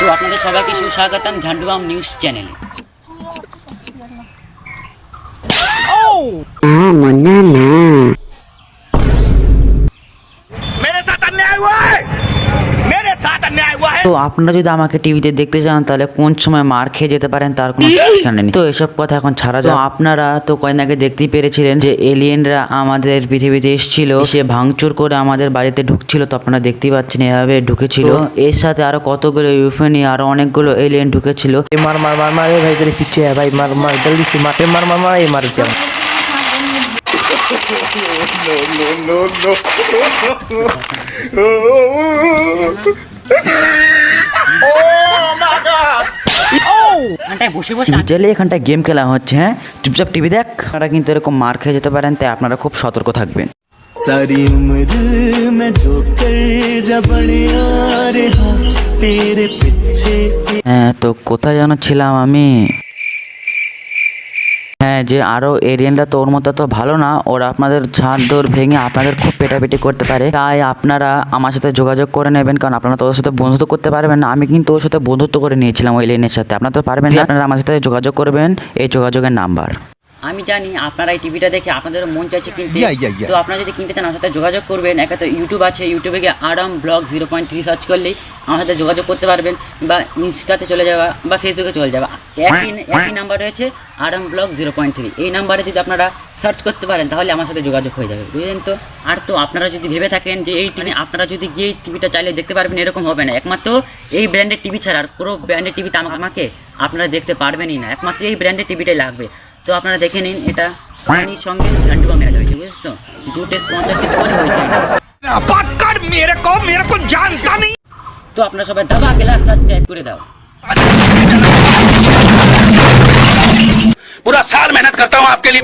তো আপনাদের সবাইকে সুস্বাগতম ঝান্ডুবাম নিউজ চ্যানেলে मेरे साथ अन्याय हुआ है मेरे साथ अन्याय हुआ है তো আপনারা যদি আমাকে টিভিতে দেখতে চান তাহলে কোন সময় মার খেয়ে যেতে পারেন তার কোনো ঠিকানা নেই তো এসব কথা এখন ছাড়া যাও আপনারা তো কয়েকদিন আগে দেখতেই পেরেছিলেন যে এলিয়েনরা আমাদের পৃথিবীতে এসেছিল সে ভাঙচুর করে আমাদের বাড়িতে ঢুকছিল তো আপনারা দেখতেই পাচ্ছেন এভাবে ঢুকেছিল এর সাথে আরও কতগুলো ইউফেনি আরও অনেকগুলো এলিয়েন ঢুকেছিল মার মার মার মার ভাই তোর পিছিয়ে ভাই মার মার জলদি সে মার মার মার মার মার No, no, no, no. এখানটায় বসে বসে টিভি চাইলে এখানটায় গেম খেলা হচ্ছে হ্যাঁ চুপচাপ টিভি দেখ আপনারা কিন্তু এরকম মার খেয়ে যেতে পারেন তাই আপনারা খুব সতর্ক থাকবেন सारी उम्र मैं जो कर जा बढ़िया रहा तेरे पीछे হ্যাঁ তো কোথায় যেন ছিলাম আমি হ্যাঁ যে আরও এরিয়ানরা তোর ওর মতো তো ভালো না ওরা আপনাদের ছাদ দৌড় ভেঙে আপনাদের খুব পেটাপিটি করতে পারে। তাই আপনারা আমার সাথে যোগাযোগ করে নেবেন কারণ আপনারা তোর ওর সাথে বন্ধুত্ব করতে পারবেন না। আমি কিন্তু ওর সাথে বন্ধুত্ব করে নিয়েছিলাম ওই লেনের সাথে। আপনারা তো পারবেন না। আপনারা আমার সাথে যোগাযোগ করবেন এই যোগাযোগের নাম্বার। আমি জানি আপনারা এই টিভিটা দেখে আপনাদের মন চাইছে কিনতে। তো আপনারা যদি কিনতে চান আমার সাথে যোগাযোগ করবেন একটা তো ইউটিউব আছে ইউটিউবে গিয়ে Aram blog zero point three search করলেই আমার সাথে যোগাযোগ করতে পারবেন বা ইনস্টাতে চলে যাওয়া বা ফেসবুকে চলে যাওয়া। একই একই নাম্বার রয়েছে আরাম ব্লগ জিরো পয়েন্ট থ্রি এই নাম্বারে যদি আপনারা সার্চ করতে পারেন তাহলে আমার সাথে যোগাযোগ হয়ে যাবে বুঝলেন তো? আর তো আপনারা যদি ভেবে থাকেন যে এই টিভি আপনারা যদি গিয়ে এই টিভিটা চাইলে দেখতে পারবেন এরকম হবে না। একমাত্র এই ব্র্যান্ডের টিভি ছাড়া আর কোনো ব্র্যান্ডের টিভিতে আমাকে আপনারা দেখতে পারবেনই না। একমাত্র এই ব্র্যান্ডের টিভিটাই লাগবে। তো আপনারা দেখে নিন এটা সোনির সঙ্গে ঝান্ডুবা মেলা হয়েছে বুঝেছ তো জুটে স্পন্সরশিপ করে হয়েছে এটা बात कर मेरे को मेरे को जानता नहीं তো আপনারা সবাই দাবা গেলা সাবস্ক্রাইব করে দাও पूरा साल मेहनत करता हूँ आपके लिए